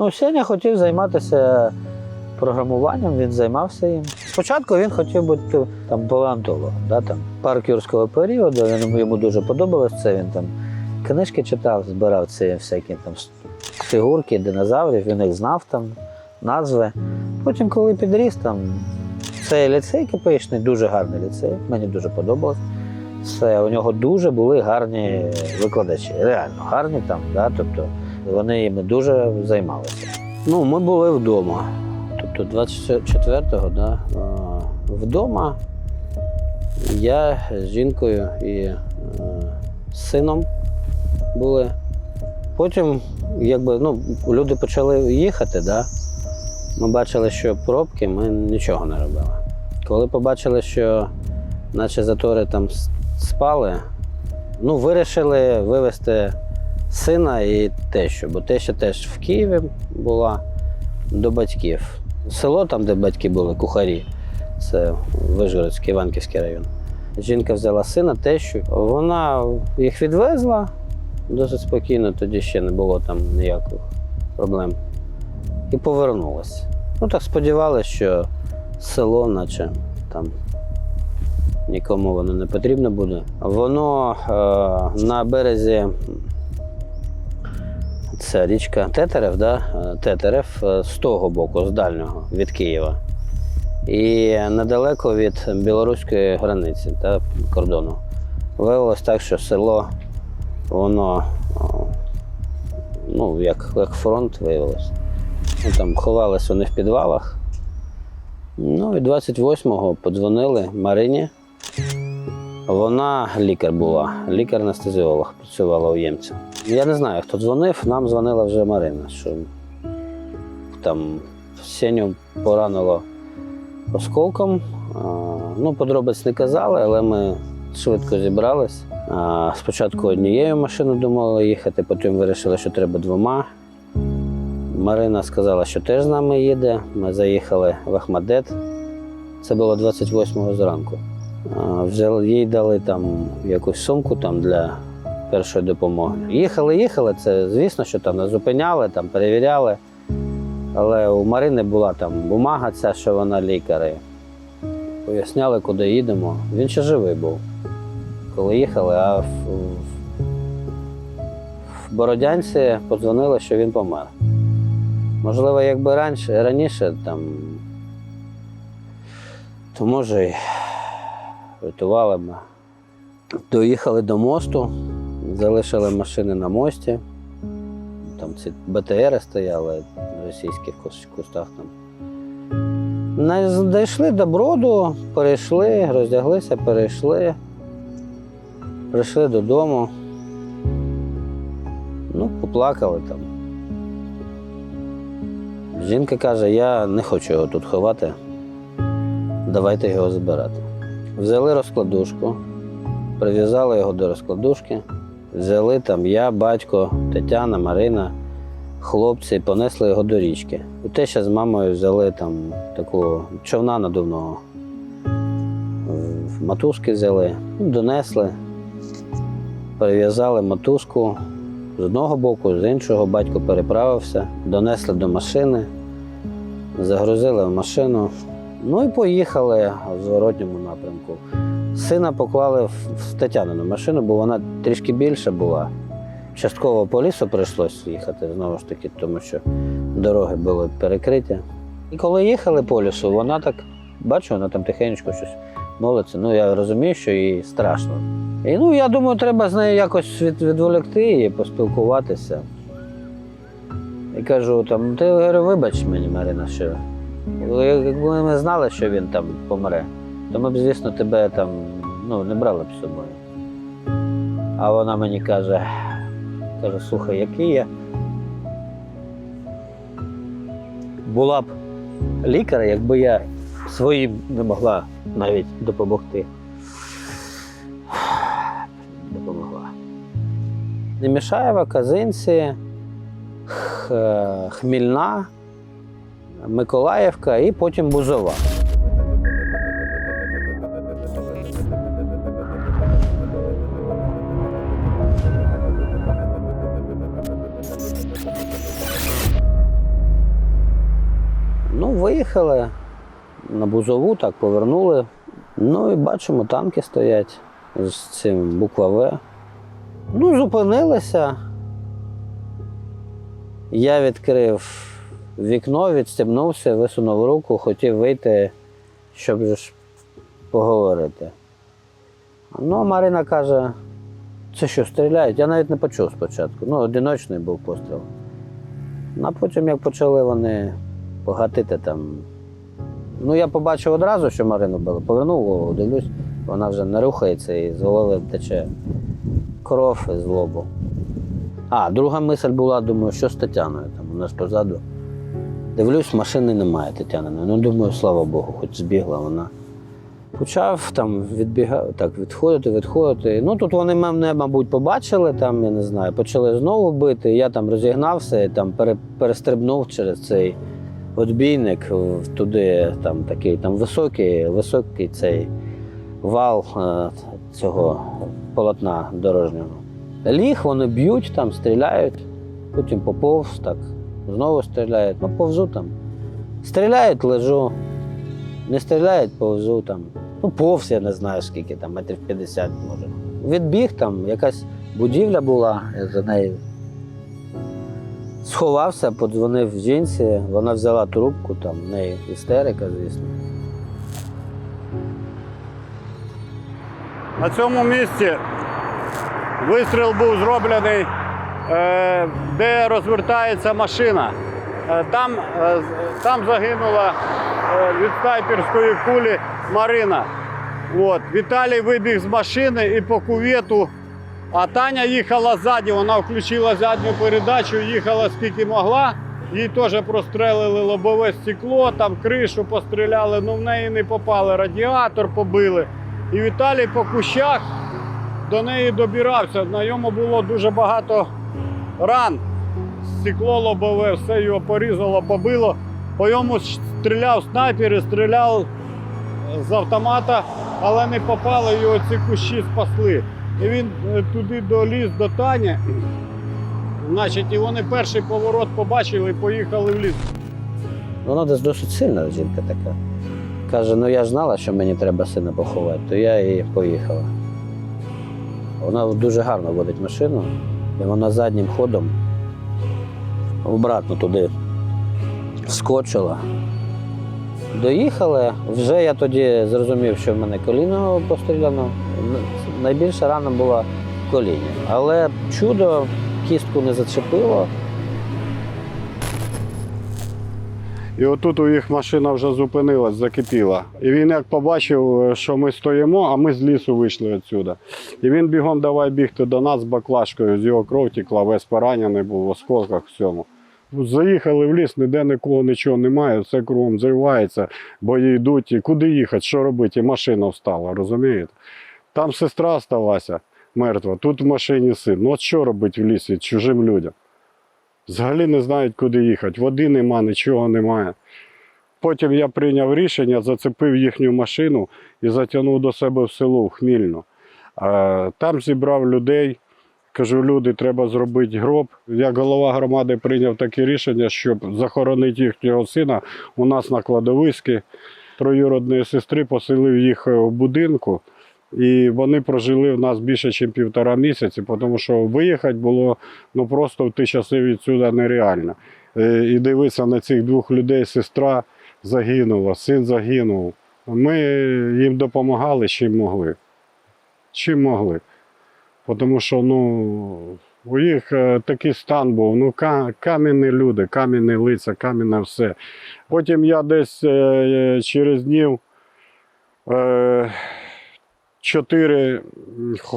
Ну, Сеня хотів займатися програмуванням, він займався їм. Спочатку він хотів бути там палеонтологом, да, там, парк юрського періоду, він, йому дуже подобалось це. Він там книжки читав, збирав ці всякі там фігурки динозаврів, він їх знав там, назви. Потім, коли підріс, там цей ліцей КПІшний, дуже гарний ліцей, мені дуже подобалось. Все, у нього дуже були гарні викладачі, реально гарні там, да, тобто вони їм дуже займалися. Ну, ми були вдома. Тобто 24-го, да, вдома я з жінкою і е, з сином були. Потім, якби, ну, люди почали їхати, да, ми бачили, що пробки, ми нічого не робили. Коли побачили, що наче затори там спали, ну, вирішили вивезти сина і тещу, бо теща теж в Києві була до батьків. Село там, де батьки були, кухарі, це Вижгородський, Іванківський район. Жінка взяла сина, тещу. Вона їх відвезла досить спокійно, тоді ще не було там ніяких проблем. І повернулася. Ну так сподівалися, що село, наче там нікому воно не потрібно буде. Воно е, на березі це річка Тетерев, да? е, Тетерев е, з того боку, з дальнього, від Києва. І недалеко від білоруської границі та кордону. Виявилось так, що село, воно ну, як, як фронт виявилось. Ну, там ховались вони в підвалах. Ну і 28-го подзвонили Марині. Вона лікар була, лікар-анестезіолог, працювала у Ємці. Я не знаю, хто дзвонив, нам дзвонила вже Марина, що там Сеню поранило осколком. Ну, подробиць не казали, але ми швидко зібрались. Спочатку однією машиною думали їхати, потім вирішили, що треба двома. Марина сказала, що теж з нами їде. Ми заїхали в Ахмадет. Це було 28-го зранку. Взяли, їй дали там якусь сумку там для першої допомоги. Їхали, їхали. Це звісно, що там нас зупиняли, там перевіряли. Але у Марини була там бумага, ця, що вона лікар. Поясняли, куди їдемо. Він ще живий був, коли їхали, а в, в, Бородянці подзвонили, що він помер. Можливо, якби раніше, раніше там, то може рятували б. Доїхали до мосту, залишили машини на мості. Там ці БТРи стояли в кус- кустах там. Дійшли до броду, перейшли, роздяглися, перейшли, прийшли додому. Ну, поплакали там. Жінка каже, я не хочу його тут ховати. Давайте його забирати. Взяли розкладушку, прив'язали його до розкладушки, взяли там я, батько, Тетяна, Марина, хлопці, понесли його до річки. І те ще з мамою взяли там таку човна надувного. Матушки взяли, ну, донесли, перев'язали мотузку з одного боку, з іншого батько переправився, донесли до машини, загрузили в машину. Ну і поїхали в зворотньому напрямку. Сина поклали в Тетянину машину, бо вона трішки більша була. Частково по лісу прийшлося їхати знову ж таки, тому що дороги були перекриті. І коли їхали по лісу, вона так, бачу, вона там тихенько щось молиться. Ну, я розумію, що їй страшно. І ну, я думаю, треба з нею якось від, відволікти її, поспілкуватися. І кажу, там, ти говорю, вибач мені, Марина, що якби ми знали, що він там помре, то ми б, звісно, тебе там ну, не брали б з собою. А вона мені каже, каже, слухай, який я. Була б лікар, якби я своїм не могла навіть допомогти. Допомогла. Немішаєва, Казинці, Х- Хмільна, Миколаївка і потім Бузова. Ну, виїхали на Бузову, так повернули. Ну і бачимо, танки стоять з цим буква В. Ну, зупинилися. Я відкрив вікно, відстебнувся, висунув руку, хотів вийти, щоб ж поговорити. Ну, Марина каже, це що, стріляють? Я навіть не почув спочатку. Ну, одиночний був постріл. Ну, А потім, як почали вони погатити там. Ну, я побачив одразу, що Марину били. Повернув голову, дивлюсь, вона вже не рухається і з голови тече кров з лобу. А, друга мисль була, думаю, що з Тетяною, там у нас позаду. Дивлюсь, машини немає Тетяниної. Ну, думаю, слава Богу, хоч збігла вона. Почав там відбігати, так, відходити, відходити. Ну тут вони мене, мабуть, побачили, там, я не знаю, почали знову бити. Я там розігнався і там перестрибнув через цей odбійник в- туди, там такий там високий, високий цей вал е, цього полотна дорожнього. Ліг, вони б'ють, там, стріляють, потім поповз, так, знову стріляють, ну повзу там. Стріляють, лежу. Не стріляють, повзу там. Ну, повз, я не знаю скільки, там, метрів 50 може. Відбіг там, якась будівля була, я за нею сховався, подзвонив жінці, вона взяла трубку, там, в неї істерика, звісно. На цьому місці вистріл був зроблений, де розвертається машина. Е, Там, е, там загинула е, від снайперської кулі Марина. От. Віталій вибіг з машини і по кувету. А Таня їхала ззаді, вона включила задню передачу, їхала скільки могла. Їй теж прострелили лобове стекло, там кришу постріляли, ну в неї не попали, радіатор побили. І Віталій по кущах до неї добирався. На йому було дуже багато ран. Стекло лобове, все його порізало, побило. По йому стріляв снайпер і стріляв з автомата, але не попали, його ці кущі спасли. І він е, туди доліз до Тані. Значить, і вони перший поворот побачили і поїхали в ліс. Вона десь досить сильна жінка така. Каже, ну я ж знала, що мені треба сина поховати, то я і поїхала. Вона дуже гарно водить машину, і вона заднім ходом обратно туди скочила. Доїхали, вже я тоді зрозумів, що в мене коліно постріляно. Найбільша рана була в коліні. Але чудо кістку не зачепило. І отут у їх машина вже зупинилась, закипіла. І він як побачив, що ми стоїмо, а ми з лісу вийшли відсюди. І він бігом давай бігти до нас з баклажкою, з його кров тікла, весь поранений був в осколках всьому. Заїхали в ліс, ніде нікого нічого немає, все кругом зривається, бої йдуть. І куди їхати, що робити? І машина встала, розумієте? Там сестра сталася мертва, тут в машині син. Ну от що робити в лісі чужим людям? Взагалі не знають, куди їхати. Води нема, нічого немає. Потім я прийняв рішення, зацепив їхню машину і затягнув до себе в село в Хмільно. Е, Там зібрав людей. Кажу, люди, треба зробити гроб. Я голова громади прийняв таке рішення, щоб захоронити їхнього сина у нас на кладовиські. Троюродної сестри поселив їх е, в будинку. І вони прожили в нас більше, ніж півтора місяці, тому що виїхати було ну, просто в ті часи відсюди нереально. Е, І дивитися на цих двох людей, сестра загинула, син загинув. Ми їм допомагали чим могли. Чим могли. Тому що ну, у їх е, такий стан був, ну, кам'яні люди, кам'яні лиця, кам'яне все. Потім я десь е, через днів. Чотири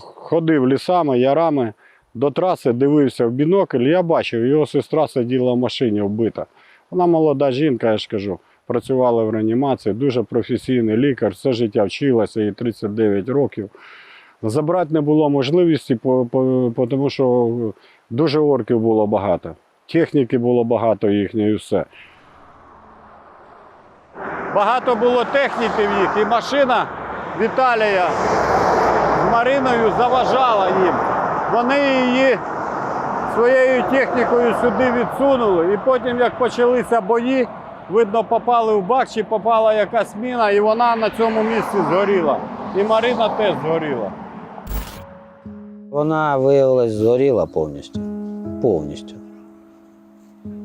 ходив лісами, ярами до траси, дивився в бінокль. Я бачив, його сестра сиділа в машині вбита. Вона молода жінка, я ж кажу, працювала в реанімації, дуже професійний лікар, все життя вчилася, їй 39 років. Забрати не було можливості, тому що дуже орків було багато. Техніки було багато їхньої, і все. Багато було техніки в їх, і машина Віталія Мариною заважала їм. Вони її своєю технікою сюди відсунули. І потім, як почалися бої, видно, попали в бак чи попала якась міна, і вона на цьому місці згоріла. І Марина теж згоріла. Вона виявилась згоріла повністю. Повністю.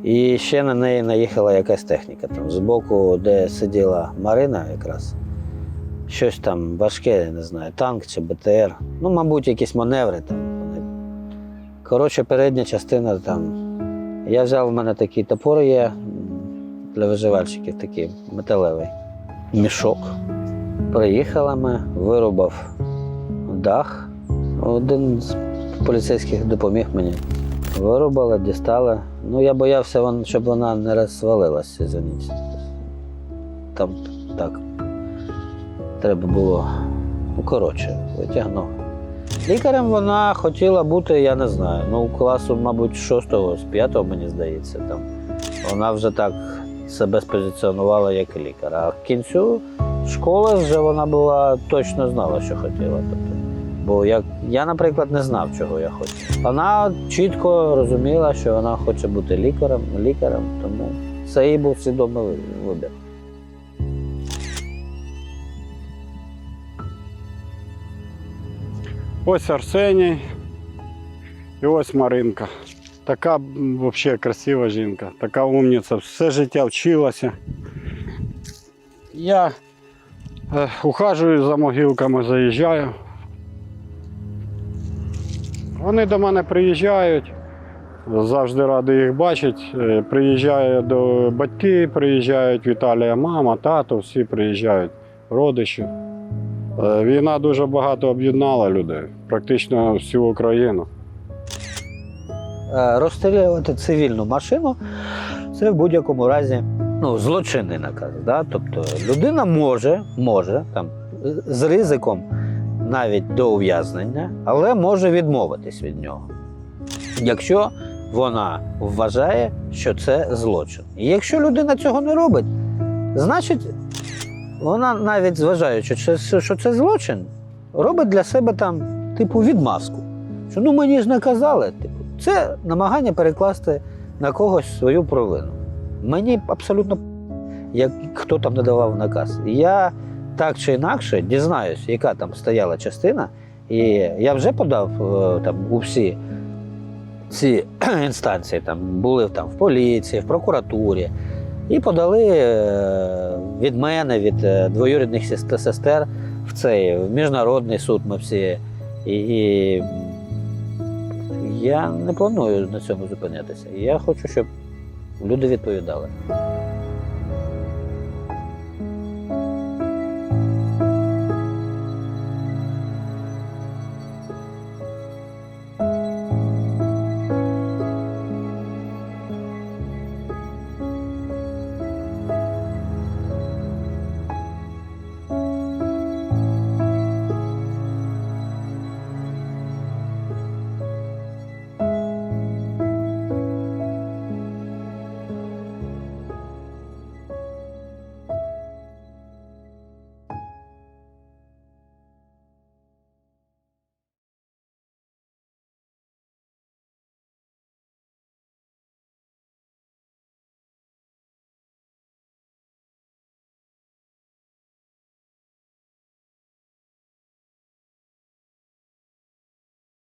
І ще на неї наїхала якась техніка. Там збоку, де сиділа Марина якраз. Щось там важке, я не знаю, танк чи БТР. Ну, мабуть, якісь маневри там. Коротше, передня частина там. Я взяв, в мене такий топор є для виживальщиків, такий металевий. Мішок. Приїхали ми, вирубав дах. Один з поліцейських допоміг мені. Вирубали, дістали. Ну, я боявся, щоб вона не розвалилася за. Там так. Треба було. Ну, коротше, витягнув. Лікарем вона хотіла бути, я не знаю, ну, класу, мабуть, шостого, з п'ятого, мені здається. Там. Вона вже так себе спозиціонувала як лікар. А в кінцю школи вже вона була точно знала, що хотіла. Тобто, бо як, я, наприклад, не знав, чого я хочу. Вона чітко розуміла, що вона хоче бути лікарем, лікарем, тому це їй був свідомий вибір. Ось Арсеній і ось Маринка. Така взагалі красива жінка, така умниця, все життя вчилася. Я е, ухажую за могилками, заїжджаю. Вони до мене приїжджають, завжди радий їх бачити. Е, Приїжджає до батьки, приїжджають Віталія, мама, тато, всі приїжджають, родичі. Е, Війна дуже багато об'єднала людей, практично всю Україну. Е, Розстрілювати цивільну машину це в будь-якому разі ну, злочинний наказ. Да? Тобто людина може, може там, з ризиком навіть до ув'язнення, але може відмовитись від нього. Якщо вона вважає, що це злочин. І якщо людина цього не робить, значить вона навіть зважаючи, що це- злочин, робить для себе там типу відмазку. Що ну мені ж наказали. Типу, це намагання перекласти на когось свою провину. Мені абсолютно як хто там надавав наказ. Я так чи інакше дізнаюсь, яка там стояла частина, і я вже подав е, там у всі ці інстанції, там були там в поліції, в прокуратурі, і подали е, від мене, від е, двоюрідних сестер в цей в міжнародний суд. Ми всі. І, і я не планую на цьому зупинятися. Я хочу, щоб люди відповідали.